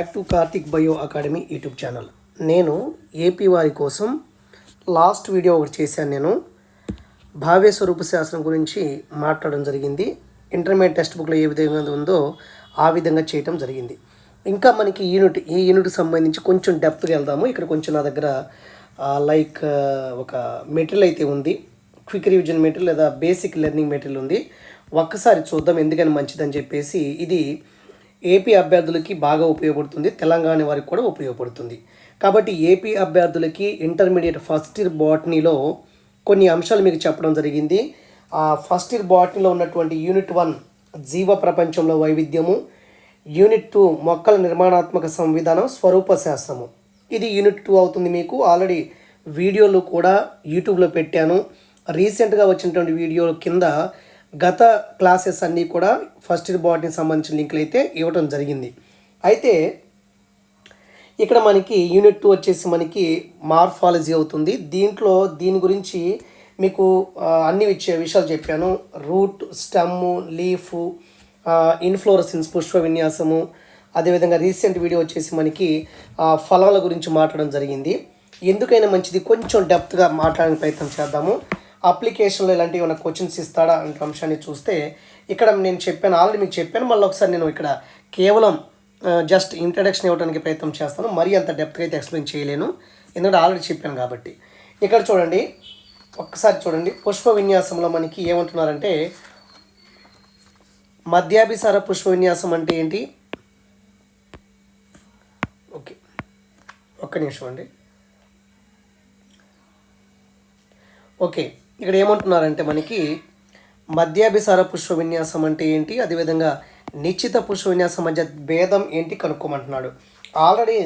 Back to Karthik bio academy YouTube channel నేను AP వారి కోసం లాస్ట్ వీడియో ఒకటి చేశాను నేను. భావ్య స్వరూప శాస్త్రం గురించి మాట్లాడడం జరిగింది. ఇంటర్మీడియట్ టెక్స్ట్ బుక్లో ఏ విధంగా ఉందో ఆ విధంగా చేయటం జరిగింది. ఇంకా మనకి యూనిట్ ఈ యూనిట్కి సంబంధించి కొంచెం డెప్త్కి వెళ్దాము. ఇక్కడ కొంచెం నా దగ్గర లైక్ ఒక మెటీరియల్ అయితే ఉంది. క్విక్ రివిజన్ మెటీరియల్ లేదా బేసిక్ లెర్నింగ్ మెటీరియల్ ఉంది. ఒక్కసారి చూద్దాం ఎందుకని మంచిదని చెప్పేసి ఇది ఏపీ అభ్యర్థులకి బాగా ఉపయోగపడుతుంది తెలంగాణ వారికి కూడా ఉపయోగపడుతుంది. కాబట్టి ఏపీ అభ్యర్థులకి ఇంటర్మీడియట్ ఫస్ట్ ఇయర్ బాటనీలో కొన్ని అంశాలు మీకు చెప్పడం జరిగింది. ఆ ఫస్ట్ ఇయర్ బాటనీలో ఉన్నటువంటి యూనిట్ వన్ జీవ ప్రపంచంలో వైవిధ్యము యూనిట్ టూ మొక్కల నిర్మాణాత్మక సంవిధానం స్వరూప శాస్త్రము. ఇది యూనిట్ టూ అవుతుంది మీకు. ఆల్రెడీ వీడియోలు కూడా యూట్యూబ్లో పెట్టాను. రీసెంట్గా వచ్చినటువంటి వీడియో కింద గత క్లాసెస్ అన్నీ కూడా ఫస్ట్ ఇయర్ బాటనీకి సంబంధించిన లింకులు అయితే ఇవ్వడం జరిగింది. అయితే ఇక్కడ మనకి యూనిట్ టూ వచ్చేసి మనకి మార్ఫాలజీ అవుతుంది. దీంట్లో దీని గురించి మీకు అన్ని విషయ విషయాలు చెప్పాను. రూట్ స్టమ్ లీఫ్ ఇన్ఫ్లోరసెన్స్ పుష్ప విన్యాసము అదేవిధంగా రీసెంట్ వీడియో వచ్చేసి మనకి ఆ, ఫలాల గురించి మాట్లాడడం జరిగింది. ఎందుకైనా మంచిది కొంచెం డెప్త్గా మాట్లాడడానికి ప్రయత్నం చేద్దాము. అప్లికేషన్లో ఇలాంటివి ఏమైనా క్వశ్చన్స్ ఇస్తాడా అనే అంశాన్ని చూస్తే ఇక్కడ నేను చెప్పాను ఆల్రెడీ మీకు చెప్పాను మళ్ళీ ఒకసారి నేను ఇక్కడ కేవలం జస్ట్ ఇంట్రడక్షన్ ఇవ్వడానికి ప్రయత్నం చేస్తాను మరీ అంత డెప్త్గా అయితే ఎక్స్ప్లెయిన్ చేయలేను ఎందుకంటే ఆల్రెడీ చెప్పాను కాబట్టి. ఇక్కడ చూడండి ఒక్కసారి చూడండి పుష్ప విన్యాసంలో మనకి ఏమంటున్నారంటే మధ్యాభిసార పుష్ప విన్యాసం అంటే ఏంటి? ఓకే ఒక్క నిమిషం అండి. ఓకే ఇక్కడ ఏమంటున్నారంటే మనకి మధ్యాభిసార పుష్ప విన్యాసం అంటే ఏంటి? అదేవిధంగా నిశ్చిత పుష్ప విన్యాసం మధ్య భేదం ఏంటి కనుక్కోమంటున్నాడు. ఆల్రెడీ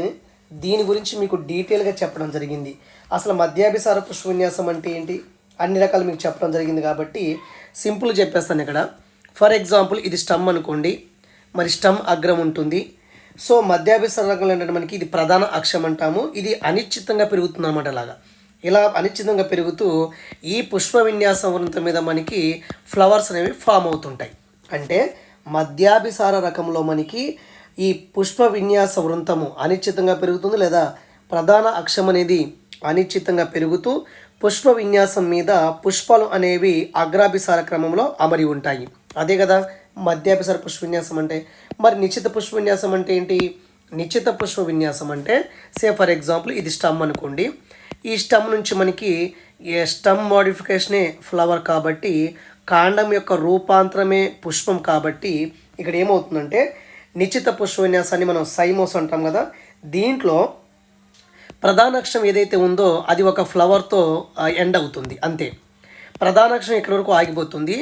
దీని గురించి మీకు డీటెయిల్గా చెప్పడం జరిగింది. అసలు మధ్యాభిసార పుష్ప విన్యాసం అంటే ఏంటి? అన్ని రకాలు మీకు చెప్పడం జరిగింది కాబట్టి సింపుల్ చెప్పేస్తాను ఇక్కడ. ఫర్ ఎగ్జాంపుల్ ఇది స్టమ్ అనుకోండి. మరి స్టమ్ అగ్రం ఉంటుంది. సో మధ్యాభిసార రకంలో ఏంటంటే మనకి ఇది ప్రధాన అక్షం అంటాము. ఇది అనిశ్చితంగా పెరుగుతుంది అనమాట అలాగా. ఇలా అనిశ్చితంగా పెరుగుతూ ఈ పుష్ప విన్యాసం వృంతం మీద మనకి ఫ్లవర్స్ అనేవి ఫామ్ అవుతుంటాయి. అంటే మధ్యాభిసార రకంలో మనకి ఈ పుష్ప విన్యాస వృంతము అనిశ్చితంగా పెరుగుతుంది లేదా ప్రధాన అక్షం అనేది అనిశ్చితంగా పెరుగుతూ పుష్ప విన్యాసం మీద పుష్పాలు అనేవి అగ్రాభిసార క్రమంలో అమరి ఉంటాయి. అదే కదా మధ్యాభిసార పుష్ప విన్యాసం అంటే. మరి నిశ్చిత పుష్ప విన్యాసం అంటే ఏంటి? నిశ్చిత పుష్ప విన్యాసం అంటే సే ఫర్ ఎగ్జాంపుల్ ఇది స్టమ్ అనుకోండి. ఈ స్టమ్ నుంచి మనకి స్టమ్ మోడిఫికేషనే ఫ్లవర్ కాబట్టి కాండం యొక్క రూపాంతరమే పుష్పం కాబట్టి ఇక్కడ ఏమవుతుందంటే నిశ్చిత పుష్ప విన్యాసాన్ని మనం సైమోస్ అంటాం కదా. దీంట్లో ప్రధాన అక్షరం ఏదైతే ఉందో అది ఒక ఫ్లవర్తో ఎండ్ అవుతుంది. అంతే. ప్రధాన అక్షరం ఇక్కడ వరకు ఆగిపోతుంది.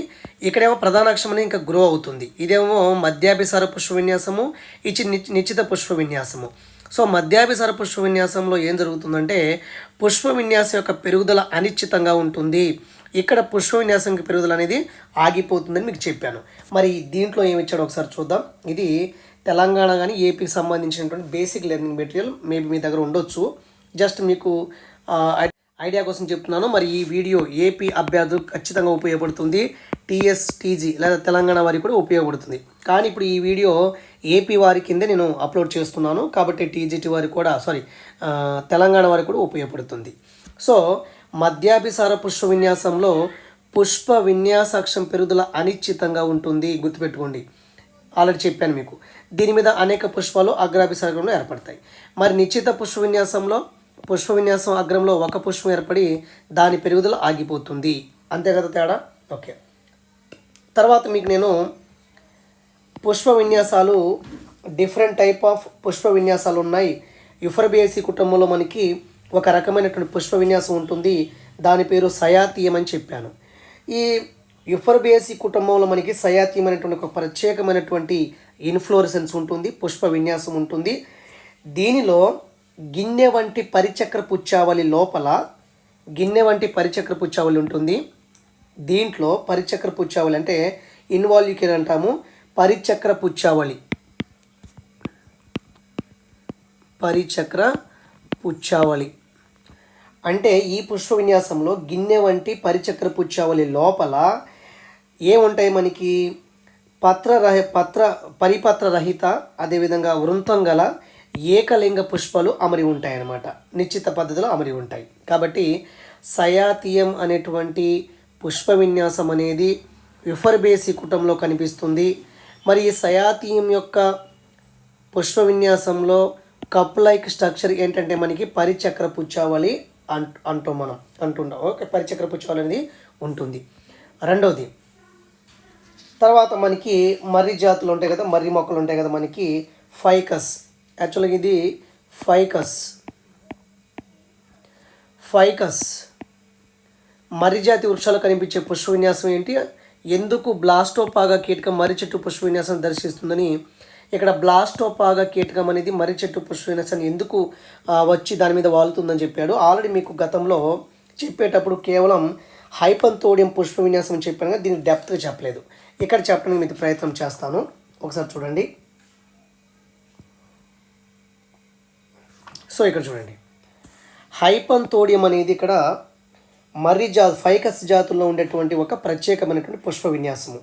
ఇక్కడేమో ప్రధానాక్షరం అనేది ఇంకా గ్రో అవుతుంది. ఇదేమో మధ్యాభిసార పుష్ప విన్యాసము ఇచ్చి నిశ్చిత పుష్ప విన్యాసము సో మధ్యాభిసర పుష్ప విన్యాసంలో ఏం జరుగుతుందంటే పుష్ప విన్యాసం యొక్క పెరుగుదల అనిశ్చితంగా ఉంటుంది. ఇక్కడ పుష్ప విన్యాసం పెరుగుదల అనేది ఆగిపోతుందని మీకు చెప్పాను. మరి దీంట్లో ఏమి ఇచ్చాడో ఒకసారి చూద్దాం. ఇది తెలంగాణ కానీ ఏపీకి సంబంధించినటువంటి బేసిక్ లెర్నింగ్ మెటీరియల్ మేబీ మీ దగ్గర ఉండొచ్చు. జస్ట్ మీకు ఐ- ఐడియా కోసం చెప్తున్నాను. మరి ఈ వీడియో ఏపీ అభ్యర్థులకు ఖచ్చితంగా ఉపయోగపడుతుంది. టీఎస్ టీజీ లేదా తెలంగాణ వారికి కూడా ఉపయోగపడుతుంది. కానీ ఇప్పుడు ఈ వీడియో ఏపీ వారి కిందే నేను అప్లోడ్ చేస్తున్నాను. కాబట్టి టీజీటీ వారికి కూడా సారీ తెలంగాణ వారికి కూడా ఉపయోగపడుతుంది. సో మధ్యాభిసార పుష్ప విన్యాసంలో పుష్ప విన్యాసాక్షం పెరుగుదల అనిశ్చితంగా ఉంటుంది. గుర్తుపెట్టుకోండి. ఆల్రెడీ చెప్పాను మీకు. దీని మీద అనేక పుష్పాలు అగ్రాభిసారంలో ఏర్పడతాయి. మరి నిశ్చిత పుష్ప విన్యాసంలో పుష్ప విన్యాసం అగ్రంలో ఒక పుష్పం ఏర్పడి దాని పెరుగుదల ఆగిపోతుంది. అంతే కదా తేడా? ఓకే. తర్వాత మీకు నేను పుష్ప విన్యాసాలు డిఫరెంట్ టైప్ ఆఫ్ పుష్ప విన్యాసాలు ఉన్నాయి. యుఫర్బియసి కుటుంబంలో మనకి ఒక రకమైనటువంటి పుష్ప విన్యాసం ఉంటుంది. దాని పేరు సయాతీయం అని చెప్పాను. ఈ యుఫర్బియసి కుటుంబంలో మనకి సయాతీయం అనేటువంటి ఒక ప్రత్యేకమైనటువంటి ఇన్ఫ్లోరసెన్స్ ఉంటుంది. పుష్ప విన్యాసం ఉంటుంది. దీనిలో గిన్నె వంటి పరిచక్ర పుచ్చావళి లోపల గిన్నె వంటి పరిచక్ర పుచ్చావళి ఉంటుంది. దీంట్లో పరిచక్ర పుచ్చావళి అంటే ఇన్వాల్యూకేర్ అంటాము పరిచక్ర పుచ్చావళి. పరిచక్ర పుచ్చావళి. అంటే ఈ పుష్ప విన్యాసంలో గిన్నె వంటి పరిచక్ర పుచ్చావళి లోపల ఏముంటాయి మనకి? పత్ర రహ పత్ర పరిపత్ర రహిత అదేవిధంగా వృంతం గల ఏకలింగ పుష్పాలు అమరి ఉంటాయి అన్నమాట నిశ్చిత పద్ధతిలో అమరి ఉంటాయి. కాబట్టి సయాతీయం అనేటువంటి పుష్ప విన్యాసం అనేది విఫర్బేసి కుటుంబంలో కనిపిస్తుంది. మరి ఈ సయాతీయం యొక్క పుష్ప విన్యాసంలో కప్ లైక్ స్ట్రక్చర్ ఏంటంటే మనకి పరిచక్ర పుచ్చావళి అంట అంటాం మనం అంటుండం ఓకే పరిచక్ర పుచ్చావళి అనేది ఉంటుంది. రెండవది తర్వాత మనకి మర్రి జాతులు ఉంటాయి కదా మర్రి మొక్కలు ఉంటాయి కదా మనకి ఫైకస్. యాక్చువల్గా ఇది ఫైకస్. ఫైకస్. మరిజాతి జాతి వృక్షాలు కనిపించే పుష్ప విన్యాసం ఏంటి? ఎందుకు బ్లాస్టోపాగా కీటకం మర్రి చెట్టు పుష్ప విన్యాసం దర్శిస్తుందని. ఇక్కడ బ్లాస్టోపాగా కీటకం అనేది మర్రి చెట్టు పుష్ప విన్యాసాన్ని ఎందుకు వచ్చి దాని మీద వాలుతుందని చెప్పాడు. ఆల్రెడీ మీకు గతంలో చెప్పేటప్పుడు కేవలం హైపంతోడియం పుష్ప విన్యాసం అని చెప్పాను కానీ దీన్ని డెప్త్గా చెప్పలేదు. ఇక్కడ చెప్పడానికి మీకు ప్రయత్నం చేస్తాను. ఒకసారి చూడండి. సో ఇక్కడ చూడండి. హైపంతోడియం అనేది ఇక్కడ మర్రి జా ఫైకస్ జాతుల్లో ఉండేటువంటి ఒక ప్రత్యేకమైనటువంటి పుష్ప విన్యాసము.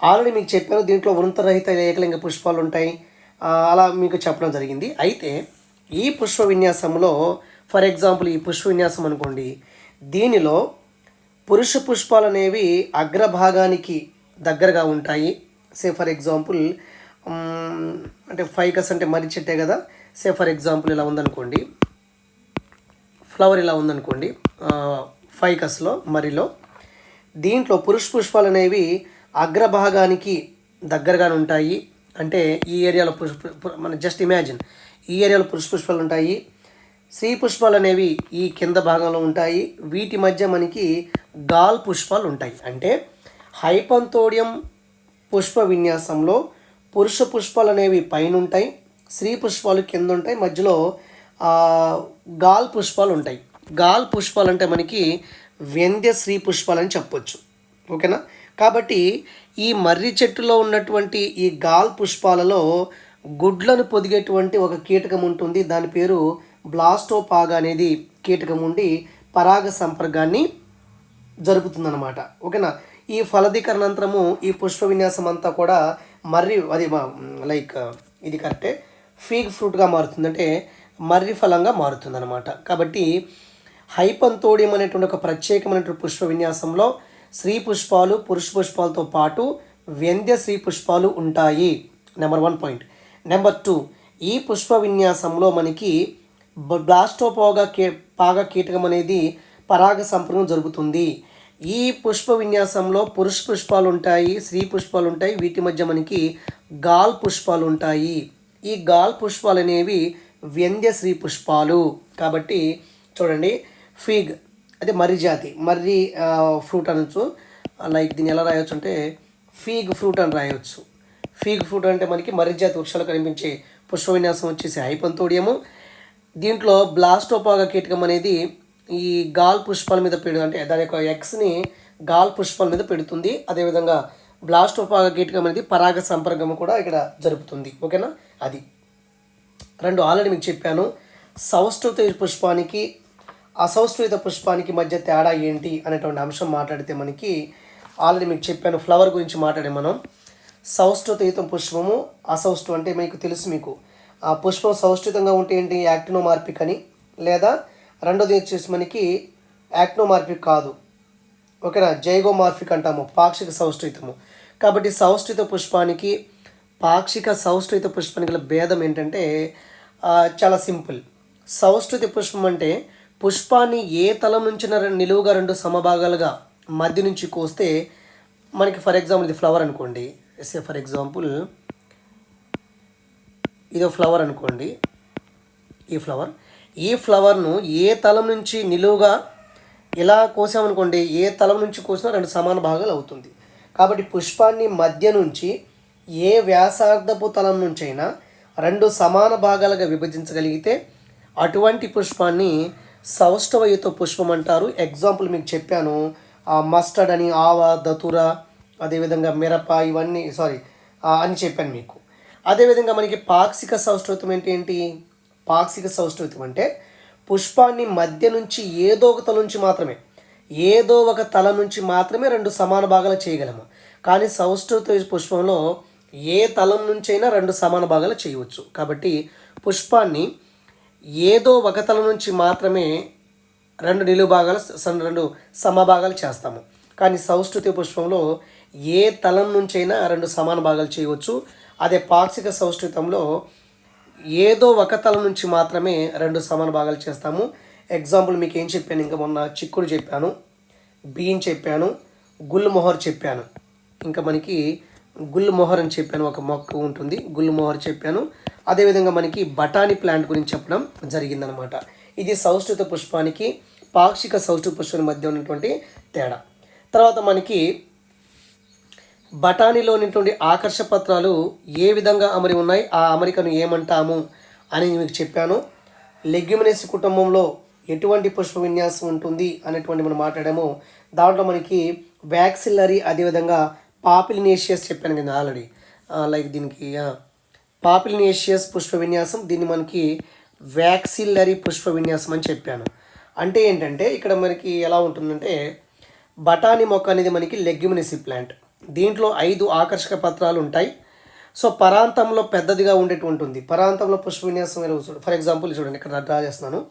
ఆల్రెడీ మీకు చెప్పాను దీంట్లో వృంతరహిత ఏకలింగ పుష్పాలు ఉంటాయి. అలా మీకు చెప్పడం జరిగింది. అయితే ఈ పుష్ప విన్యాసంలో ఫర్ ఎగ్జాంపుల్ ఈ పుష్ప విన్యాసం అనుకోండి దీనిలో పురుష పుష్పాలు అనేవి అగ్రభాగానికి దగ్గరగా ఉంటాయి. సే ఫర్ ఎగ్జాంపుల్ అంటే ఫైకస్ అంటే మర్రి చెట్టే కదా సే ఫర్ ఎగ్జాంపుల్ ఇలా ఉందనుకోండి. ఫ్లవర్ ఇలా ఉందనుకోండి. ఫైకస్లో మరిలో దీంట్లో పురుష పుష్పాలు అనేవి అగ్రభాగానికి దగ్గరగానే ఉంటాయి. అంటే ఈ ఏరియాలో పుష్ప మన జస్ట్ ఇమాజిన్. ఈ ఏరియాలో పురుష పుష్పాలు ఉంటాయి. స్త్రీ పుష్పాలు అనేవి ఈ కింద భాగంలో ఉంటాయి. వీటి మధ్య మనకి గాల్ పుష్పాలు ఉంటాయి. అంటే హైపంతోడియం పుష్ప విన్యాసంలో పురుష పుష్పాలు అనేవి పైన ఉంటాయి స్త్రీ పుష్పాలు కింద ఉంటాయి మధ్యలో గాల్ పుష్పాలు ఉంటాయి. గాల్ పుష్పాలు అంటే మనకి వ్యంద్య స్త్రీ పుష్పాలు అని చెప్పొచ్చు. ఓకేనా? కాబట్టి ఈ మర్రి చెట్టులో ఉన్నటువంటి ఈ గాల్ పుష్పాలలో గుడ్లను పొదిగేటువంటి ఒక కీటకం ఉంటుంది. దాని పేరు బ్లాస్టోపాగా అనేది కీటకం ఉండి పరాగ సంపర్కాన్ని జరుపుతుందన్నమాట. ఓకేనా? ఈ ఫలదీకరణంతరము ఈ పుష్ప విన్యాసం అంతా కూడా మర్రి అది లైక్ ఇది కరెక్టే. ఫీగ్ ఫ్రూట్గా మారుతుంది అంటే మర్రి ఫలంగా మారుతుంది అనమాట కాబట్టి హైపంతోడియం అనేటువంటి ఒక ప్రత్యేకమైనటువంటి పుష్ప విన్యాసంలో స్త్రీ పుష్పాలు పురుష పుష్పాలతో పాటు వ్యంద్య స్త్రీ పుష్పాలు ఉంటాయి. Number one point number two ఈ పుష్ప విన్యాసంలో మనకి బ్లాస్టోపోగా కీ పాగ కీటకం అనేది పరాగ సంపర్కం జరుగుతుంది. ఈ పుష్ప విన్యాసంలో పురుష పుష్పాలు ఉంటాయి స్త్రీ పుష్పాలు ఉంటాయి వీటి మధ్య మనకి గాల్ పుష్పాలు ఉంటాయి. ఈ గాల్ పుష్పాలు అనేవి వ్యంద్య పుష్పాలు. కాబట్టి చూడండి ఫీగ్ అదే మర్రి జాతి. మర్రి ఫ్రూట్ అనొచ్చు. లైక్ దీన్ని ఎలా రాయొచ్చు అంటే ఫీగ్ ఫ్రూట్ అని రాయొచ్చు. ఫీగ్ ఫ్రూట్ అంటే మనకి మర్రి జాతి వృక్షాలు కనిపించే పుష్ప విన్యాసం వచ్చేసి హైపంతోడియము. దీంట్లో బ్లాస్టోపాగా కీటకం అనేది ఈ గాల్ పుష్పాల మీద పెడు అంటే దాని యొక్క ఎక్స్ని గాల్ పుష్పాల మీద పెడుతుంది. అదేవిధంగా బ్లాస్టోపాగా కీటకం అనేది పరాగ సంపర్కం కూడా ఇక్కడ జరుపుతుంది. ఓకేనా? అది. రెండు ఆల్రెడీ మీకు చెప్పాను. సౌష్ఠృత పుష్పానికి అసౌష్ఠృత పుష్పానికి మధ్య తేడా ఏంటి అనేటువంటి అంశం మాట్లాడితే మనకి ఆల్రెడీ మీకు చెప్పాను. ఫ్లవర్ గురించి మాట్లాడే మనం. సౌష్ఠృతయుత పుష్పము అసౌష్ఠు అంటే మీకు తెలుసు మీకు. ఆ పుష్పం సౌష్ఠితంగా ఉంటే ఏంటి? యాక్టినోమార్పిక్ అని. లేదా రెండోది వచ్చేసి మనకి యాక్టినోమార్పిక్ కాదు. ఓకేనా జైగోమార్ఫిక్ అంటాము పాక్షిక సౌష్ఠితము కాబట్టి సౌష్ఠిత పుష్పానికి పాక్షిక సౌష్ఠిత పుష్పానికి గల భేదం ఏంటంటే చాలా సింపుల్. సౌష్ఠిత పుష్పం అంటే పుష్పాన్ని ఏ తలం నుంచి నిలువుగా రెండు సమభాగాలుగా మధ్య నుంచి కోస్తే మనకి ఫర్ ఎగ్జాంపుల్ ఇది ఫ్లవర్ అనుకోండి. ఎస్ఏ ఫర్ ఎగ్జాంపుల్ ఇదో ఫ్లవర్ అనుకోండి. ఈ ఫ్లవర్ ఈ ఫ్లవర్ను ఏ తలం నుంచి నిలువుగా ఇలా కోసామనుకోండి ఏ తలం నుంచి కోసినా రెండు సమాన భాగాలు అవుతుంది. కాబట్టి పుష్పాన్ని మధ్య నుంచి ఏ వ్యాసార్థపు తలం నుంచైనా రెండు సమాన భాగాలుగా విభజించగలిగితే అటువంటి పుష్పాన్ని సౌష్ఠవయుత పుష్పం అంటారు. ఎగ్జాంపుల్ మీకు చెప్పాను. ఆ మస్టర్డ్ అని ఆవ దతుర అదేవిధంగా మిరప ఇవన్నీ సారీ అని చెప్పాను మీకు. అదేవిధంగా మనకి పాక్షిక సౌష్ఠవితం ఏంటి ఏంటి? పాక్షిక సౌష్ఠవితం అంటే పుష్పాన్ని మధ్య నుంచి ఏదో ఒక తల నుంచి మాత్రమే ఏదో ఒక తల నుంచి మాత్రమే రెండు సమాన భాగాలు చేయగలము. కానీ సౌష్ఠవిత పుష్పంలో ఏ తలం నుంచైనా రెండు సమాన భాగాలు చేయవచ్చు. కాబట్టి పుష్పాన్ని ఏదో ఒక తలం నుంచి మాత్రమే రెండు నిలువు భాగాలు రెండు సమభాగాలు చేస్తాము. కానీ సౌష్ఠుతి పుష్పంలో ఏ తలం నుంచైనా రెండు సమాన భాగాలు చేయవచ్చు. అదే పాక్షిక సౌష్ఠితంలో ఏదో ఒక తల నుంచి మాత్రమే రెండు సమాన భాగాలు చేస్తాము. ఎగ్జాంపుల్ మీకు ఏం చెప్పాను? ఇంకా మొన్న చిక్కుడు చెప్పాను బీన్ చెప్పాను గుల్ మొహర్ చెప్పాను. ఇంకా మనకి గుల్ మొహర్ అని చెప్పాను ఒక మొక్క ఉంటుంది. గుల్ మొహర్ చెప్పాను. అదేవిధంగా మనకి బఠానీ ప్లాంట్ గురించి చెప్పడం జరిగిందనమాట. ఇది సౌష్ఠిత పుష్పానికి పాక్షిక సౌష్ఠు పుష్పం మధ్య ఉన్నటువంటి తేడా. తర్వాత మనకి బఠానీలో ఉన్నటువంటి ఆకర్ష పత్రాలు ఏ విధంగా అమరి ఉన్నాయి ఆ అమరికను ఏమంటాము అని మీకు చెప్పాను. లెగ్యుమినెస్ కుటుంబంలో ఎటువంటి పుష్ప విన్యాసం ఉంటుంది అనేటువంటి మనం మాట్లాడాము. దాంట్లో మనకి వ్యాక్సిల్లరీ అదేవిధంగా పాపిలినేషియస్ చెప్పాను కదా ఆల్రెడీ. లైక్ దీనికి పాపిలినేషియస్ పుష్ప విన్యాసం దీన్ని మనకి వ్యాక్సిల్లరీ పుష్ప విన్యాసం అని చెప్పాను. అంటే ఏంటంటే ఇక్కడ మనకి ఎలా ఉంటుందంటే బఠానీ మొక్క అనేది మనకి లెగ్యుమినిసి ప్లాంట్. దీంట్లో ఐదు ఆకర్షక పత్రాలు ఉంటాయి. సో పరాంతంలో పెద్దదిగా ఉండేటువంటి ఉంది పరాంతంలో పుష్ప విన్యాసం చూడండి ఫర్ ఎగ్జాంపుల్ చూడండి ఇక్కడ డ్రా చేస్తున్నాను.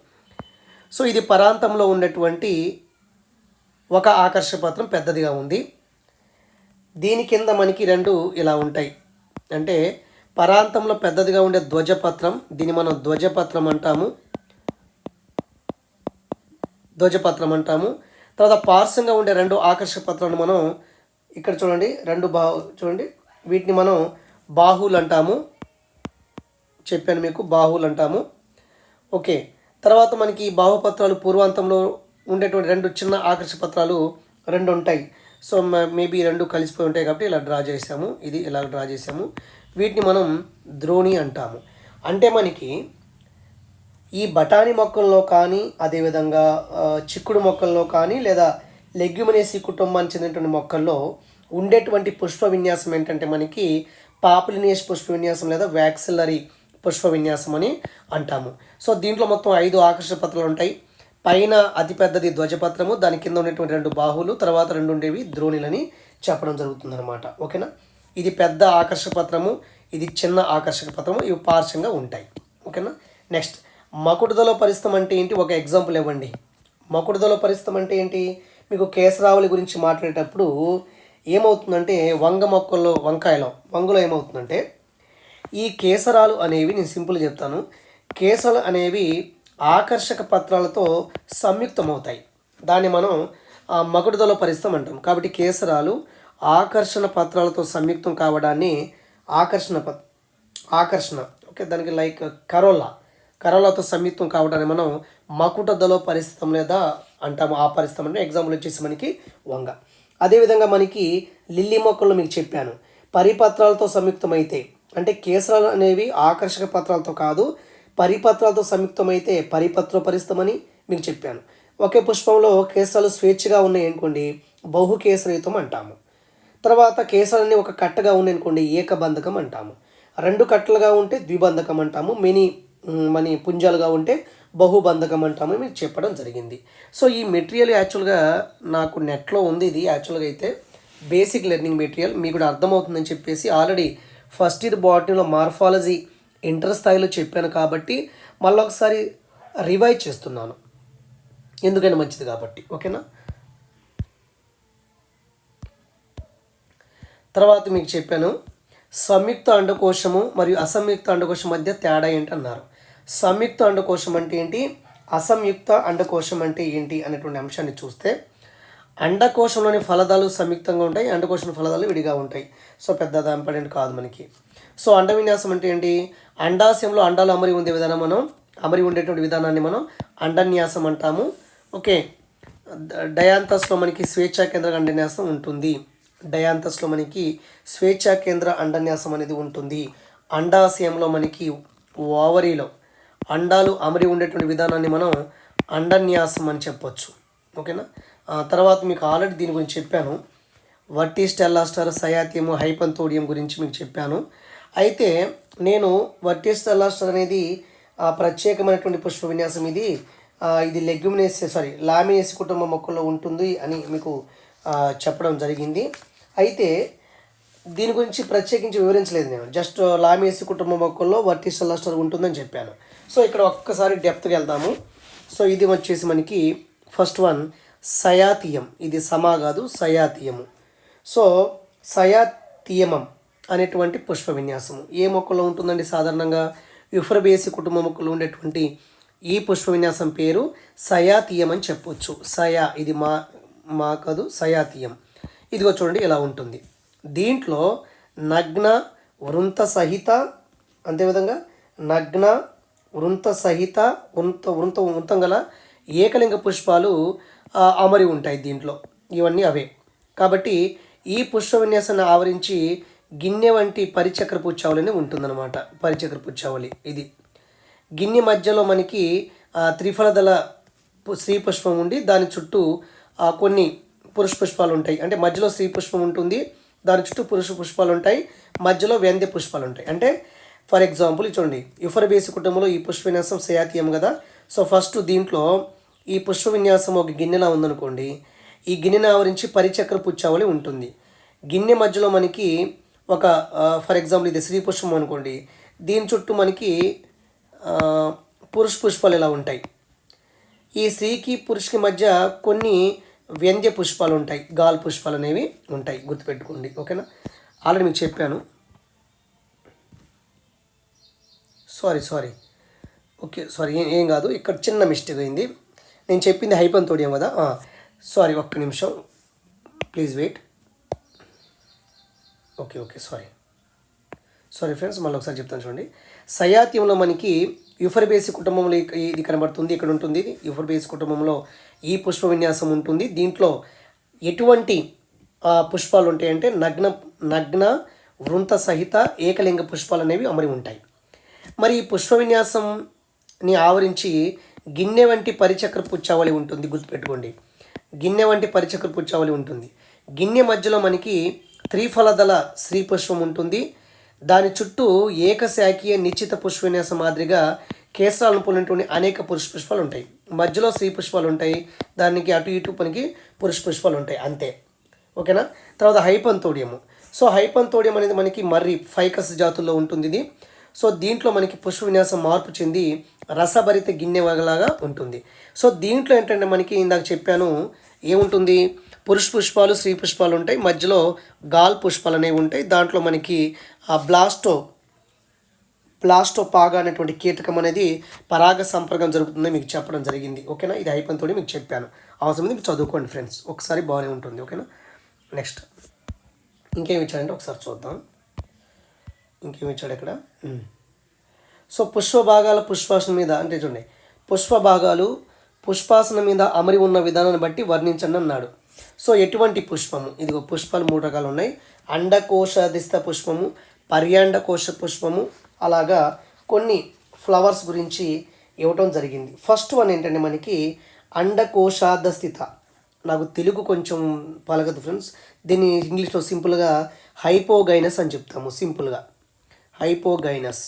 సో ఇది పరాంతంలో ఉండేటువంటి ఒక ఆకర్షక పత్రం పెద్దదిగా ఉంది. దీని కింద మనకి రెండు ఇలా ఉంటాయి. అంటే పరాంతంలో పెద్దదిగా ఉండే ధ్వజపత్రం దీన్ని మనం ధ్వజపత్రం అంటాము. ధ్వజపత్రం అంటాము. తర్వాత పార్శ్వంగా ఉండే రెండు ఆకర్షక పత్రాలను మనం ఇక్కడ చూడండి రెండు బా చూడండి. వీటిని మనం బాహువులు అంటాము చెప్పాను మీకు బాహువులు అంటాము ఓకే. తర్వాత మనకి ఈ బాహుపత్రాలు పూర్వాంతంలో ఉండేటువంటి రెండు చిన్న ఆకర్ష పత్రాలు రెండు ఉంటాయి. సో మేబీ రెండు కలిసిపోయి ఉంటాయి కాబట్టి ఇలా డ్రా చేసాము ఇది ఇలా డ్రా చేసాము వీటిని మనం ద్రోణి అంటాము. అంటే మనకి ఈ బఠానీ మొక్కల్లో కానీ అదేవిధంగా చిక్కుడు మొక్కల్లో కానీ లేదా లెగ్యుమినేసి కుటుంబానికి చెందినటువంటి మొక్కల్లో ఉండేటువంటి పుష్ప విన్యాసం ఏంటంటే మనకి పాపులినేష్ పుష్ప విన్యాసం లేదా వ్యాక్సిలరీ పుష్ప విన్యాసం అని అంటాము. సో దీంట్లో మొత్తం ఐదు ఆకర్షణ పత్రాలు ఉంటాయి. పైన అతిపెద్దది ధ్వజపత్రము దాని కింద ఉన్నటువంటి రెండు బాహువులు తర్వాత రెండు ఉండేవి ద్రోణులని చెప్పడం జరుగుతుందన్నమాట. ఓకేనా? ఇది పెద్ద ఆకర్షక పత్రము ఇది చిన్న ఆకర్షక పత్రము ఇవి పార్శ్వంగా ఉంటాయి. ఓకేనా? నెక్స్ట్ మకుడుదల పరిస్థితం అంటే ఏంటి? ఒక ఎగ్జాంపుల్ ఇవ్వండి. మకుడుదల పరిస్థితం అంటే ఏంటి? మీకు కేసరావుల గురించి మాట్లాడేటప్పుడు ఏమవుతుందంటే వంగ మొక్కల్లో వంకాయలో వంగలో ఏమవుతుందంటే ఈ కేసరాలు అనేవి నేను సింపుల్ చెప్తాను. కేసరాలు అనేవి ఆకర్షక పత్రాలతో సంయుక్తమవుతాయి. దాన్ని మనం ఆ, మకుడుదల పరిస్థితం అంటాం. కాబట్టి కేసరాలు ఆకర్షణ పత్రాలతో సంయుక్తం కావడాన్ని ఆకర్షణ పత్ ఆకర్షణ. ఓకే దానికి లైక్ కరోలా. కరోలాతో సంయుక్తం కావడాన్ని మనం మకుటదలో పరిస్థితం లేదా అంటాము ఆ పరిస్థితం అంటే ఎగ్జాంపుల్ వచ్చేసి మనకి వంగ. అదేవిధంగా మనకి లిల్లీ మొక్కలు మీకు చెప్పాను. పరిపత్రాలతో సంయుక్తమైతే అంటే కేసరాలు అనేవి ఆకర్షక పత్రాలతో కాదు పరిపత్రాలతో సంయుక్తమైతే పరిపత్ర పరిస్థితమని మీకు చెప్పాను. ఒకే పుష్పంలో కేసరాలు స్వేచ్ఛగా ఉన్నాయి అనుకోండి బహుకేసరయుతం అంటాము. తర్వాత కేసరాలన్నీ ఒక కట్టగా ఉంది అనుకోండి ఏకబంధకం అంటాము. రెండు కట్టలుగా ఉంటే ద్విబంధకం అంటాము. మినీ మని పుంజాలుగా ఉంటే బహుబంధకం అంటామని మీకు చెప్పడం జరిగింది. సో ఈ మెటీరియల్ యాక్చువల్గా నాకు నెట్లో ఉంది ఇది. యాక్చువల్గా అయితే బేసిక్ లెర్నింగ్ మెటీరియల్. మీకు కూడా అర్థమవుతుందని చెప్పేసి ఆల్రెడీ ఫస్ట్ ఇయర్ బాటనీలో మార్ఫాలజీ ఇంటర్ స్థాయిలో చెప్పాను కాబట్టి మళ్ళీ ఒకసారి రివైజ్ చేస్తున్నాను. ఎందుకంటే మంచిది కాబట్టి. ఓకేనా? తర్వాత మీకు చెప్పాను సంయుక్త అండకోశము మరియు అసంయుక్త అండకోశం మధ్య తేడా ఏంటి అన్నారు సంయుక్త అండకోశం అంటే ఏంటి? అసంయుక్త అండకోశం అంటే ఏంటి అనేటువంటి అంశాన్ని చూస్తే అండకోశంలోని ఫలదాలు సంయుక్తంగా ఉంటాయి అండకోశం ఫలదాలు విడిగా ఉంటాయి. సో పెద్ద ఇంపార్టెంట్ కాదు మనకి. సో అండ విన్యాసం అంటే ఏంటి? అండాశయంలో అండాలు అమరి ఉండే విధానం మనం అమరి ఉండేటువంటి విధానాన్ని మనం అండన్యాసం అంటాము. ఓకే. డయాంతస్లో మనకి స్వేచ్ఛా కేంద్ర అండన్యాసం ఉంటుంది. డయాంతస్లో మనకి స్వేచ్ఛా కేంద్ర అండన్యాసం అనేది ఉంటుంది. అండాశయంలో మనకి ఓవరీలో అండాలు అమరి ఉండేటువంటి విధానాన్ని మనం అండన్యాసం అని చెప్పొచ్చు. ఓకేనా? తర్వాత మీకు ఆల్రెడీ దీని గురించి చెప్పాను. వట్టి స్టెల్లాస్టర్ సయాత్యము హైపంతోడియం గురించి మీకు చెప్పాను. అయితే నేను వట్టి స్టెల్లాస్టర్ అనేది ప్రత్యేకమైనటువంటి పుష్ప విన్యాసం ఇది ఇది లెగ్యుమినేస్ సారీ లామినేసి కుటుంబ మొక్కల్లో ఉంటుంది అని మీకు చెప్పడం జరిగింది. అయితే దీని గురించి ప్రత్యేకించి వివరించలేదు నేను. జస్ట్ uh, లామేసి కుటుంబ మొక్కల్లో వర్టిసల్ లస్టర్ ఉంటుందని చెప్పాను. సో ఇక్కడ ఒక్కసారి డెప్త్కి వెళ్దాము. సో ఇది వచ్చేసి మనకి ఫస్ట్ వన్ సయాతీయం. ఇది సమా కాదు సయాతీయము. సో సయాతీయమం అనేటువంటి పుష్ప విన్యాసము. ఏ మొక్కలో ఉంటుందండి? సాధారణంగా యుఫ్రబేసి కుటుంబ మొక్కలు ఉండేటువంటి ఈ పుష్ప విన్యాసం పేరు సయాతీయం అని చెప్పొచ్చు. సయా ఇది మా మా కాదు సయాతీయం. ఇదిగో చూడండి ఇలా ఉంటుంది. దీంట్లో నగ్న వృంత సహిత అంతేవిధంగా నగ్న వృంత సహిత వృంత వృంత వృంతం గల ఏకలింగ పుష్పాలు అమరి ఉంటాయి దీంట్లో. ఇవన్నీ అవే. కాబట్టి ఈ పుష్ప విన్యాసాన్ని ఆవరించి గిన్నె వంటి పరిచక్ర పుచ్చావళిని ఉంటుందన్నమాట. పరిచక్ర పుచ్చావళి ఇది. గిన్నె మధ్యలో మనకి త్రిఫలదళ స్త్రీ పుష్పం ఉండి దాని చుట్టూ కొన్ని పురుష పుష్పాలు ఉంటాయి. అంటే మధ్యలో స్త్రీ పుష్పం ఉంటుంది దాని చుట్టూ పురుష పుష్పాలు ఉంటాయి మధ్యలో వ్యంద్య పుష్పాలు ఉంటాయి అంటే ఫర్ ఎగ్జాంపుల్ ఇది చూడండి యుఫరబేసి కుటుంబంలో ఈ పుష్ప విన్యాసం సయాతీయం కదా. సో ఫస్ట్ దీంట్లో ఈ పుష్ప విన్యాసం ఒక గిన్నెలా ఉందనుకోండి ఈ గిన్నెను ఆవరించి పరిచక్ర పుచ్చావళి ఉంటుంది. గిన్నె మధ్యలో మనకి ఒక ఫర్ ఎగ్జాంపుల్ ఇది శ్రీ పుష్పం అనుకోండి దీని చుట్టూ మనకి పురుష పుష్పాలు ఇలా ఉంటాయి? ఈ స్త్రీకి పురుషుకి మధ్య కొన్ని వ్యంగ్య పుష్పాలు ఉంటాయి గాల్ పుష్పాలు అనేవి ఉంటాయి గుర్తుపెట్టుకోండి ఓకేనా? ఆల్రెడీ మీకు చెప్పాను. సారీ సారీ ఓకే సారీ ఏం ఏం కాదు ఇక్కడ చిన్న మిస్టేక్ అయింది. నేను చెప్పింది హైపన్ తోడియం కదా సారీ ఒక్క నిమిషం. Please wait okay okay sorry sorry friends మళ్ళీ ఒకసారి చెప్తాను చూడండి. సయాత్యంలో మనకి యుఫర్బేసి కుటుంబంలో ఇది కనబడుతుంది ఇక్కడ ఉంటుంది. యుఫర్బేసి కుటుంబంలో ఈ పుష్ప విన్యాసం ఉంటుంది. దీంట్లో ఎటువంటి పుష్పాలు ఉంటాయంటే నగ్న నగ్న వృంత సహిత ఏకలింగ పుష్పాలు అనేవి అమరి ఉంటాయి. మరి ఈ పుష్ప విన్యాసంని ఆవరించి గిన్నె వంటి పరిచక్ర పుచ్చావళి ఉంటుంది గుర్తుపెట్టుకోండి. గిన్నె వంటి పరిచక్ర పుచ్చావళి ఉంటుంది. గిన్నె మధ్యలో మనకి త్రిఫలదల శ్రీ పుష్పం ఉంటుంది. దాని చుట్టూ ఏకశాఖీయ నిశ్చిత పుష్ప విన్యాసం మాదిరిగా కేసరాలను పోలినటువంటి అనేక పురుష పుష్పాలు ఉంటాయి. మధ్యలో స్త్రీ పుష్పాలు ఉంటాయి. దానికి అటు ఇటు పనికి పురుష పుష్పాలు ఉంటాయి. అంతే. ఓకేనా? తర్వాత హైపంతోడియము. సో హైపంతోడియం అనేది మనకి మర్రి ఫైకస్ జాతుల్లో ఉంటుంది ఇది. సో దీంట్లో మనకి పుష్ప విన్యాసం మార్పు చెంది రసభరిత గిన్నె వగలాగా ఉంటుంది. సో దీంట్లో ఏంటంటే మనకి ఇందాక చెప్పాను ఏముంటుంది? పురుష పుష్పాలు స్త్రీ పుష్పాలు ఉంటాయి. మధ్యలో గాల్ పుష్పాలు అనేవి ఉంటాయి. దాంట్లో మనకి ఆ బ్లాస్టో ప్లాస్టో పాగా అనేటువంటి కీటకం అనేది పరాగ సంపర్కం జరుగుతుందని మీకు చెప్పడం జరిగింది. ఓకేనా? ఇది అయిపోయినతో మీకు చెప్పాను. అవసరం మీరు చదువుకోండి ఫ్రెండ్స్. ఒకసారి బాగానే ఉంటుంది. ఓకేనా? నెక్స్ట్. ఇంకేం ఇచ్చాడంటే ఒకసారి చూద్దాం. ఇంకేం ఇచ్చాడు ఇక్కడ? సో పుష్ప భాగాల పుష్పాసన మీద అంటే చూడండి. పుష్ప భాగాలు పుష్పాసన మీద అమరి ఉన్న విధానాన్ని బట్టి వర్ణించండి అన్నాడు. సో ఎటువంటి పుష్పము? ఇదిగో పుష్పాలు మూడు రకాలు ఉన్నాయి అండకోశాధిస్థ పుష్పము పర్యాండకోశ పుష్పము అలాగా కొన్ని ఫ్లవర్స్ గురించి ఇవ్వటం జరిగింది. ఫస్ట్ వన్ ఏంటంటే మనకి అండకోశార్థ స్థిత నాకు తెలుగు కొంచెం పలకదు ఫ్రెండ్స్. దీన్ని ఇంగ్లీష్లో సింపుల్గా హైపోగైనస్ అని చెప్తాము సింపుల్గా. హైపోగైనస్.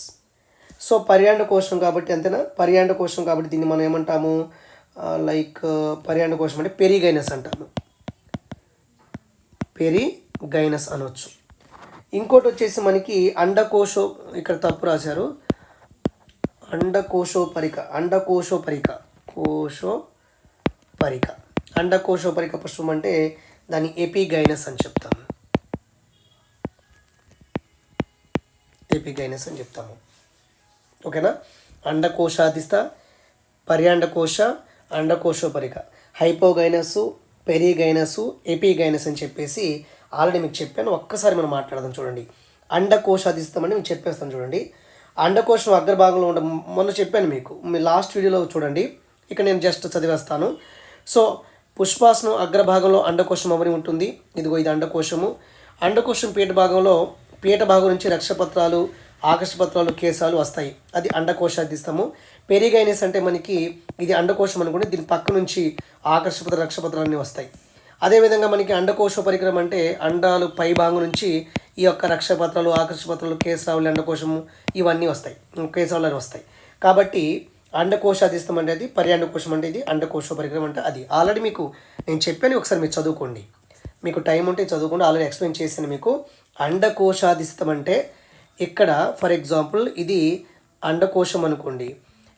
సో పర్యాండ కోశం కాబట్టి అంతేనా? పర్యాండ కోశం కాబట్టి దీన్ని మనం ఏమంటాము? లైక్ పర్యాండ కోశం అంటే పెరిగైనస్ అంటాము. పెరిగైనస్ అనొచ్చు. ఇంకోటి వచ్చేసి మనకి అండకోశో ఇక్కడ తప్పు రాశారు. అండకోశోపరిక అండకోశోపరిక కోశోపరిక. అండకోశోపరిక పుష్పం అంటే దాన్ని ఎపిగైనస్ అని చెప్తాము ఎపిగైనస్ అని చెప్తాము. ఓకేనా? అండకోశాధిస్థ పర్యాండకోశ అండకోశోపరిక. హైపోగైనస్ పెరిగైనస్ ఎపిగైనస్ అని చెప్పేసి ఆల్రెడీ మీకు చెప్పాను. ఒక్కసారి మనం మాట్లాడదాం చూడండి. అండకోశాధిస్థం అని మీకు చెప్పేస్తాను చూడండి. అండకోశం అగ్రభాగంలో ఉండ మొన్న చెప్పాను మీకు. మీ లాస్ట్ వీడియోలో చూడండి. ఇక నేను జస్ట్ చదివేస్తాను. సో పుష్పాసనం అగ్రభాగంలో అండకోశం అవని ఉంటుంది. ఇదిగో ఇది అండకోశము. అండకోశం పీఠ భాగంలో పీఠ భాగం నుంచి రక్షపత్రాలు ఆకర్షపత్రాలు కేశాలు వస్తాయి. అది అండకోశాధిస్తము పెరిగైనస్ అంటే మనకి ఇది అండకోశం అనుకోండి దీని పక్క నుంచి ఆకర్షపత్ర రక్షపత్రాలు అన్నీ వస్తాయి. అదేవిధంగా మనకి అండకోశ పరికరం అంటే అండాలు పై భాగం నుంచి ఈ యొక్క రక్షపత్రాలు ఆకర్షపత్రాలు కేశరావులు అండకోశము ఇవన్నీ వస్తాయి. కేశరావులు అని వస్తాయి. కాబట్టి అండకోశాధిస్తం అంటే అది పర్యాండకోశం అంటే ఇది అండకోశ పరికరం అంటే అది. ఆల్రెడీ మీకు నేను చెప్పాను ఒకసారి మీరు చదువుకోండి. మీకు టైం ఉంటే చదువుకోండి ఆల్రెడీ ఎక్స్ప్లెయిన్ చేశాను మీకు. అండకోశాధిస్థం అంటే ఇక్కడ ఫర్ ఎగ్జాంపుల్ ఇది అండకోశం అనుకోండి.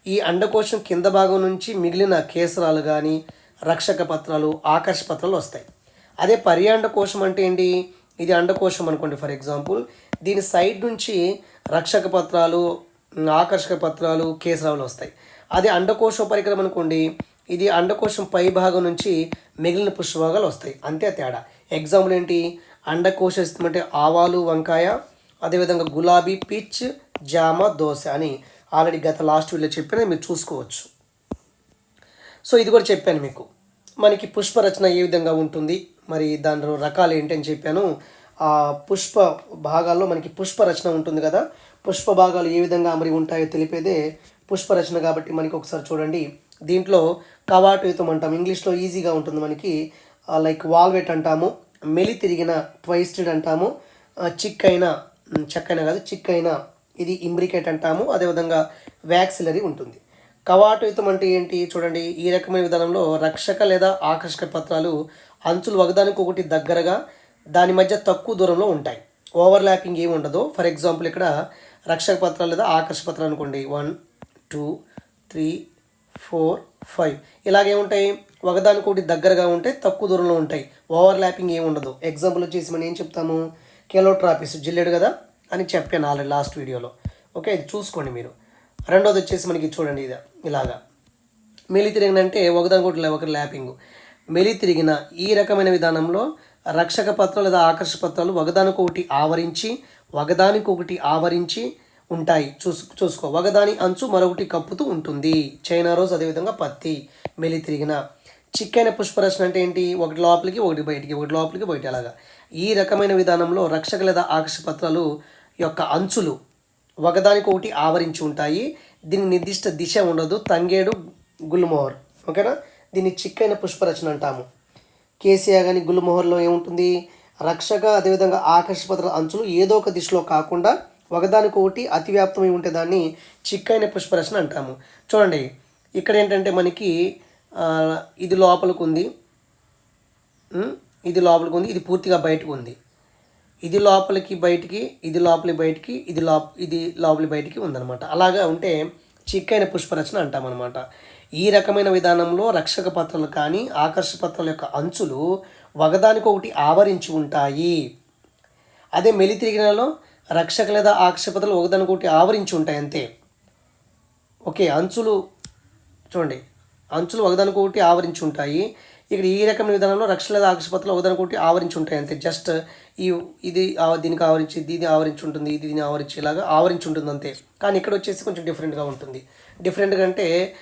ఈ అండకోశం కింద భాగం నుంచి మిగిలిన కేసరాలు కానీ రక్షక పత్రాలు ఆకర్ష పత్రాలు వస్తాయి. అదే పర్యాండకోశం అంటే ఏంటి? ఇది అండకోశం అనుకోండి ఫర్ ఎగ్జాంపుల్. దీని సైడ్ నుంచి రక్షక పత్రాలు ఆకర్షక పత్రాలు కేసరాలు వస్తాయి. అదే అండకోశ పరికరం అనుకోండి ఇది అండకోశం పై భాగం నుంచి మిగిలిన పుష్పభాగాలు వస్తాయి. అంతే తేడా. ఎగ్జాంపుల్ ఏంటి? అండకోశ అంటే ఆవాలు వంకాయ అదేవిధంగా గులాబీ పిచ్ జామ దోశ అని. ఆల్రెడీ గత లాస్ట్ వీడియో చెప్పిన మీరు చూసుకోవచ్చు. సో ఇది కూడా చెప్పాను మీకు. మనకి పుష్పరచన ఏ విధంగా ఉంటుంది? మరి దానిలో రకాలు ఏంటి అని చెప్పాను. ఆ పుష్ప భాగాల్లో మనకి పుష్పరచన ఉంటుంది కదా? పుష్ప భాగాలు ఏ విధంగా అమరి ఉంటాయో తెలిపేదే పుష్పరచన కాబట్టి మనకి ఒకసారి చూడండి. దీంట్లో కవాటుయుతం అంటాం. ఇంగ్లీష్లో ఈజీగా ఉంటుంది మనకి. లైక్ వాల్వెట్ అంటాము. మెలి తిరిగిన ట్వైస్టెడ్ అంటాము. చిక్కైన అయిన కాదు చిక్కైన అయిన ఇది ఇంబ్రికేట్ అంటాము. అదేవిధంగా వ్యాక్సిలరీ ఉంటుంది. కవాటయుతం అంటే ఏంటి చూడండి. ఈ రకమైన విధానంలో రక్షక లేదా ఆకర్షక పత్రాలు అంచులు ఒకదానికి ఒకటి దగ్గరగా దాని మధ్య తక్కువ దూరంలో ఉంటాయి. ఓవర్ ల్యాపింగ్ ఏమి ఉండదు. ఫర్ ఎగ్జాంపుల్ ఇక్కడ రక్షక పత్రాలు లేదా ఆకర్షక పత్రాలు అనుకోండి. One two three four five. ఇలాగే ఉంటాయి. ఒకదానికొకటి దగ్గరగా ఉంటాయి తక్కువ దూరంలో ఉంటాయి. ఓవర్ ల్యాపింగ్ ఏమి ఉండదు. ఎగ్జాంపుల్ వచ్చేసి మనం ఏం చెప్తాము? కెలోట్రాపిస్ జిల్లెడు కదా? అని చెప్పాను ఆల్రెడీ లాస్ట్ వీడియోలో. ఓకే ఇది చూసుకోండి మీరు. రెండోది వచ్చేసి మనకి చూడండి ఇది ఇలాగా. మెలి తిరిగిన అంటే ఒకదానికొకటి ఒకటి ల్యాపింగ్. మెలి తిరిగిన ఈ రకమైన విధానంలో రక్షక పత్రాలు లేదా ఆకర్ష పత్రాలు ఒకదానికొకటి ఆవరించి ఒకదానికొకటి ఆవరించి ఉంటాయి. చూసు చూసుకో. ఒకదాని అంచు మరొకటి కప్పుతూ ఉంటుంది. చైనా రోజ్ అదేవిధంగా పత్తి మెలి తిరిగిన. చిక్కైన పుష్పరచన అంటే ఏంటి? ఒకటి లోపలికి ఒకటి బయటికి ఒకటి లోపలికి బయట అలాగా. ఈ రకమైన విధానంలో రక్షక లేదా ఆకర్ష పత్రాలు యొక్క అంచులు ఒకదానికొకటి ఆవరించి ఉంటాయి. దీని నిర్దిష్ట దిశ ఉండదు. తంగేడు గుల్మోహర్. ఓకేనా? దీన్ని చిక్కైన పుష్పరచన అంటాము. కేసీఆర్ కానీ గుల్మోహర్లో ఏముంటుంది? రక్షక అదేవిధంగా ఆకర్షపత్ర అంచులు ఏదో ఒక దిశలో కాకుండా ఒకదానికొకటి అతివ్యాప్తమై ఉంటే దాన్ని చిక్కైన పుష్పరచన అంటాము. చూడండి ఇక్కడ ఏంటంటే మనకి ఇది లోపలికి ఉంది. ఇది లోపలికి ఉంది. ఇది పూర్తిగా బయటకు ఉంది. ఇది లోపలికి బయటికి ఇది లోపలి బయటికి ఇది లోప ఇది లోపలి బయటికి ఉందన్నమాట. అలాగా ఉంటే చిక్కైన పుష్పరచన అంటామన్నమాట. ఈ రకమైన విధానంలో రక్షక పత్రాలు కానీ ఆకర్ష పత్రాల యొక్క అంచులు ఒకదానికొకటి ఆవరించి ఉంటాయి. అదే మెలి తిరిగినలో రక్షక లేదా ఆకర్షపత్రాలు ఒకదానికొకటి ఆవరించి ఉంటాయి అంతే. ఓకే అంచులు చూడండి. అంచులు ఒకదానికొకటి ఆవరించి ఉంటాయి. ఇక్కడ ఈ రకమైన విధానంలో రక్షణ లేదా ఆకర్షపత్రాలు ఒకదానికొకటి ఆవరించి ఉంటాయి అంతే. జస్ట్ ఈ ఇది ఆ- దీనికి ఆవరించి దీని ఆవరించి ఉంటుంది ఇది దీన్ని ఆవరించి ఇలాగా ఆవరించి ఉంటుంది అంతే. కానీ ఇక్కడ వచ్చేసి కొంచెం డిఫరెంట్గా ఉంటుంది. డిఫరెంట్గా అంటే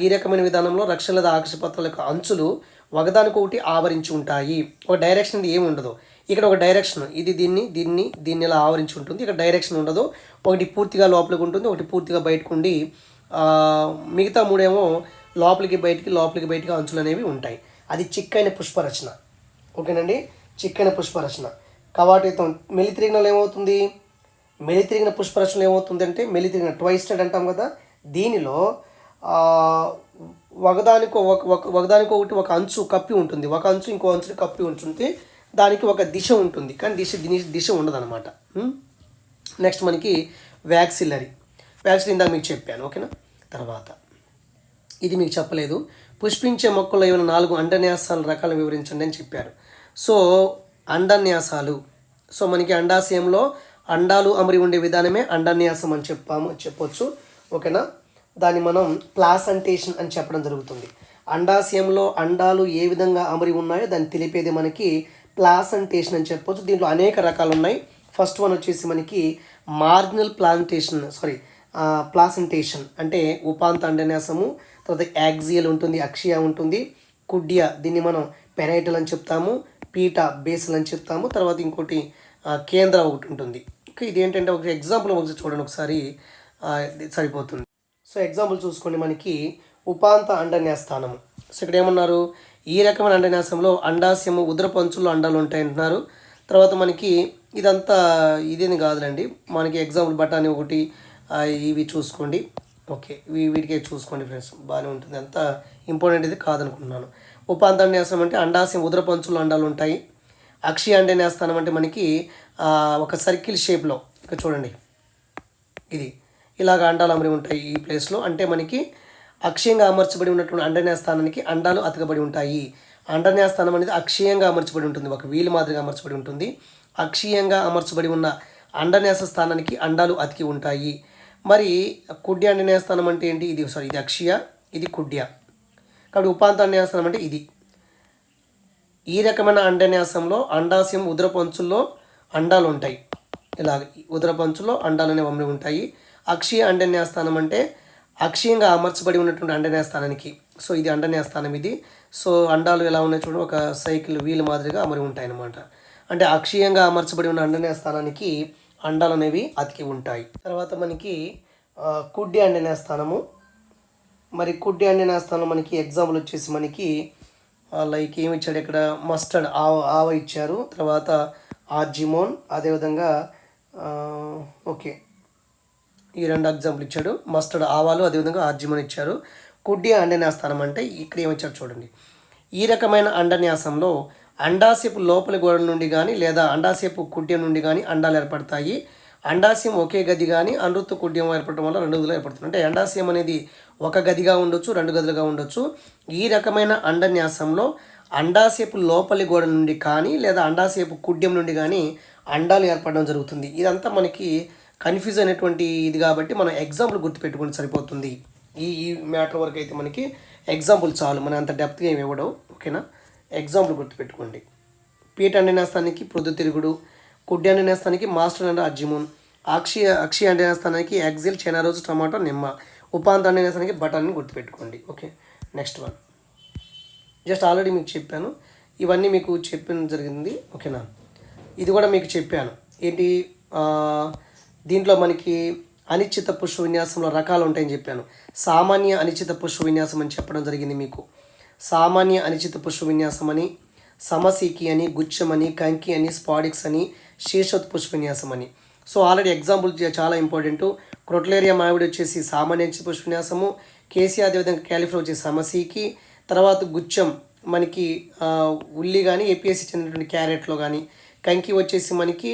ఈ రకమైన విధానంలో రక్షణ లేదా ఆకర్షపత్రాల యొక్క అంచులు ఒకదానికొకటి ఆవరించి ఉంటాయి. ఒక డైరెక్షన్ ఏమి ఉండదు. ఇక్కడ ఒక డైరెక్షన్ ఇది దీన్ని దీన్ని దీన్ని ఇలా ఆవరించి ఉంటుంది. ఇక్కడ డైరెక్షన్ ఉండదు. ఒకటి పూర్తిగా లోపలికి ఉంటుంది ఒకటి పూర్తిగా బయటకు ఉండి మిగతా మూడేమో లోపలికి బయటికి లోపలికి బయటికి అంచులు అనేవి ఉంటాయి. అది చిక్కైన పుష్పరచన. ఓకేనండి? చిక్కైన పుష్పరచన. కవాటితం మెలి తిరిగినలో ఏమవుతుంది? మెలి తిరిగిన పుష్పరచనలో ఏమవుతుంది అంటే మెలి తిరిగిన ట్వైస్టెడ్ అంటాం కదా? దీనిలో ఒకదానికో ఒక ఒక- ఒకదానికో ఒకటి ఒక అంచు కప్పి ఉంటుంది. ఒక అంచు ఇంకో అంచుని కప్పి ఉంటుంది దానికి ఒక దిశ ఉంటుంది. కానీ దిశ దీని దిశ ఉండదన్నమాట. నెక్స్ట్ మనకి వ్యాక్సిలరీ వ్యాక్సిన్ ఇందాక మీకు చెప్పాను. ఓకేనా? తర్వాత. ఇది మీకు చెప్పలేదు. పుష్పించే మొక్కల్లో ఏమైనా నాలుగు అండన్యాసాల రకాలను వివరించండి అని చెప్పారు. సో అండన్యాసాలు. సో మనకి అండాశయంలో అండాలు అమరి ఉండే విధానమే అండన్యాసం అని చెప్పాము చెప్పొచ్చు. ఓకేనా? దాన్ని మనం ప్లాసంటేషన్ అని చెప్పడం జరుగుతుంది. అండాశయంలో అండాలు ఏ విధంగా అమరి ఉన్నాయో దాన్ని తెలిపేది మనకి ప్లాసంటేషన్ అని చెప్పొచ్చు. దీంట్లో అనేక రకాలు ఉన్నాయి. ఫస్ట్ వన్ వచ్చేసి మనకి మార్జినల్ ప్లాంటేషన్ సారీ ప్లాసంటేషన్ అంటే ఉపాంత అండన్యాసము తర్వాత యాక్సియల్ ఉంటుంది అక్షియ ఉంటుంది కుడ్య దీన్ని మనం పెరైటల్ అని చెప్తాము పీట బేసల్ అని చెప్తాము తర్వాత ఇంకోటి కేంద్ర ఒకటి ఉంటుంది. ఓకే ఇది ఏంటంటే ఒక ఎగ్జాంపుల్ ఒకసారి చూడండి ఒకసారి సరిపోతుంది. సో ఎగ్జాంపుల్ చూసుకోండి మనకి ఉపాంత అండన్యాస్థానము సో ఇక్కడ ఏమన్నారు? ఈ రకమైన అండన్యాసంలో అండాశయము ఉద్రపంచులు అండాలు ఉంటాయి అంటున్నారు తర్వాత మనకి ఇదంతా ఇదేని కాదులండి మనకి ఎగ్జాంపుల్ బఠానీ ఒకటి ఇవి చూసుకోండి. ఓకే వీ- వీటికే చూసుకోండి ఫ్రెండ్స్. బాగానే ఉంటుంది. అంత ఇంపార్టెంట్ ఇది కాదనుకుంటున్నాను. ఉపాంత అండాశయం అంటే అండాశయం ఉదరపు అండాలు ఉంటాయి. అక్షయ అండే స్థానం అంటే మనకి ఒక సర్కిల్ షేప్లో ఇక్కడ చూడండి. ఇది ఇలాగ అండాలు అమరి ఉంటాయి ఈ ప్లేస్లో. అంటే మనకి అక్షయంగా అమర్చబడి ఉన్నటువంటి అండన్యా స్థానానికి అండాలు అతకబడి ఉంటాయి. అండన్యా స్థానం అనేది అక్షయంగా అమర్చబడి ఉంటుంది. ఒక వీలు మాదిరిగా అమర్చబడి ఉంటుంది. అక్షీయంగా అమర్చబడి ఉన్న అండన్యాస స్థానానికి అండాలు అతికి ఉంటాయి. మరి కుడ్య నిర్ణయస్థానం స్థానం అంటే ఏంటి? ఇది సారీ ఇది అక్షయ ఇది కుడ్య. కాబట్టి ఉపాంత అన్యాసనం అంటే ఇది. ఈ రకమైన అండన్యాసంలో అండాశయం ఉదరపంచుల్లో అండాలు ఉంటాయి ఇలా ఉదరపంచుల్లో అండాలు అనేవి అమరి ఉంటాయి. అక్షీయ అండన్యాస్థానం అంటే అక్షీయంగా అమర్చబడి ఉన్నటువంటి అండన్యాస్థానానికి సో ఇది అండన్యాస్థానం ఇది. సో అండాలు ఎలా ఉన్నాయి చూడండి ఒక సైకిల్ వీల్ మాదిరిగా అమరి ఉంటాయి అన్నమాట అంటే అక్షీయంగా అమర్చబడి ఉన్న అండన్యాస్థానానికి అండాలు అనేవి అతికి ఉంటాయి. తర్వాత మనకి కుడ్డి కుడ్డి అండన్యాస్థానము మరి కుడ్డి అండిన స్థానం మనకి ఎగ్జాంపుల్ వచ్చేసి మనకి లైక్ ఏమి ఇచ్చాడు ఇక్కడ? మస్టర్డ్ ఆవ ఆవ ఇచ్చారు. తర్వాత ఆర్జిమోన్ అదేవిధంగా ఓకే ఈ రెండు ఎగ్జాంపుల్ ఇచ్చాడు. మస్టర్డ్ ఆవాలు అదేవిధంగా ఆర్జిమోన్ ఇచ్చారు. కుడ్డి అండన్యాస్థానం అంటే ఇక్కడ ఏమిచ్చాడు చూడండి. ఈ రకమైన అండన్యాసంలో అండాశయపు లోపలి గోడ నుండి కానీ లేదా అండాశయపు కుడ్యం నుండి కానీ అండాలు ఏర్పడతాయి. అండాశయం ఒకే గది కానీ అనృత్వ కుడ్యం ఏర్పడటం వల్ల రెండు గదులు ఏర్పడుతుంది. అంటే అండాశయం అనేది ఒక గదిగా ఉండొచ్చు రెండు గదులుగా ఉండొచ్చు. ఈ రకమైన అండన్యాసంలో అండాశయపు లోపలి గోడ నుండి కానీ లేదా అండాశయపు కుడ్యం నుండి కానీ అండాలు ఏర్పడడం జరుగుతుంది. ఇదంతా మనకి కన్ఫ్యూజ్ అయినటువంటి ఇది కాబట్టి మనం ఎగ్జాంపుల్ గుర్తుపెట్టుకుంటే సరిపోతుంది. ఈ ఈ మ్యాటర్ వరకు అయితే మనకి ఎగ్జాంపుల్ చాలు. మనం అంత డెప్త్గా ఏమి ఇవ్వడం ఓకేనా? ఎగ్జాంపుల్ గుర్తుపెట్టుకోండి. పీట అండనేస్తానికి ప్రొద్దుతిరుగుడు కుడ్డి అండనేస్తానికి మాస్టర్ అండ్ అజీమూన్ అక్షి అక్షి అక్షయ అండనేస్తానికి ఎగ్జిల్ చైనా రోజు టమాటో నిమ్మ ఉపాంత అండనేస్తానికి బటాన్ని గుర్తుపెట్టుకోండి. Okay next one. Just already మీకు చెప్పాను. ఇవన్నీ మీకు చెప్పడం జరిగింది. ఓకేనా ఇది కూడా మీకు చెప్పాను. ఏంటి? దీంట్లో మనకి అనిశ్చిత పుష్ప విన్యాసంలో రకాలు ఉంటాయని చెప్పాను. సామాన్య అనిశ్చిత పుష్ప విన్యాసం అని చెప్పడం జరిగింది మీకు. సామాన్య అనిచిత పుష్ప విన్యాసం అని సమసీకి అని గుచ్చం అని కంకి అని స్పాడిక్స్ అని శీర్షత్ పుష్ప విన్యాసం అని సో ఆల్రెడీ ఎగ్జాంపుల్ చాలా ఇంపార్టెంట్. క్రొట్లేరియా మావిడి వచ్చేసి సామాన్య అనిశ్చిత పుష్ప విన్యాసము. కేసీ అదేవిధంగా క్యాలిఫ్లర్ వచ్చేసి సమసీకి తర్వాత గుచ్చం మనకి ఉల్లి కానీ ఏపీఎస్సి చెందినటువంటి క్యారెట్లో కానీ కంకి వచ్చేసి మనకి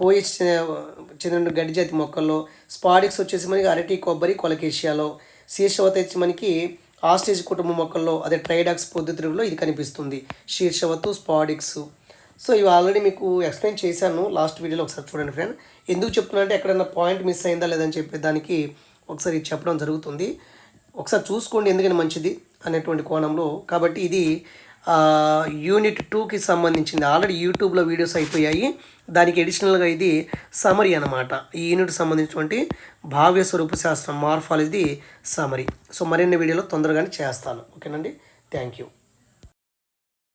పోయిస్ చెందిన గడ్డి జాతి మొక్కల్లో. స్పాడిక్స్ వచ్చేసి మనకి అరటి కొబ్బరి కొలకేషియాలో. శీర్షవత వచ్చి మనకి ఆస్టేజ్ కుటుంబ మొక్కల్లో అదే ట్రైడాక్స్ పొద్దుతిరుగులో ఇది కనిపిస్తుంది. శీర్షవత్తు స్పాడిక్స్. సో ఇవి ఆల్రెడీ మీకు ఎక్స్ప్లెయిన్ చేశాను లాస్ట్ వీడియోలో ఒకసారి చూడండి ఫ్రెండ్ ఎందుకు చెప్తున్నా అంటే ఎక్కడైనా పాయింట్ మిస్ అయిందా లేదని చెప్పే దానికి ఒకసారి చెప్పడం జరుగుతుంది. ఒకసారి చూసుకోండి ఎందుకని మంచిది అనేటువంటి కోణంలో. కాబట్టి ఇది యూనిట్ టూకి సంబంధించింది. ఆల్రెడీ యూట్యూబ్లో వీడియోస్ అయిపోయాయి. దానికి అడిషనల్గా ఇది సమరీ అనమాట ఈ యూనిట్ సంబంధించినటువంటి భావ్య స్వరూప శాస్త్రం మార్ఫాలజీ సమరీ సో మరిన్ని వీడియోలో తొందరగానే చేస్తాను. ఓకేనండి? Thank you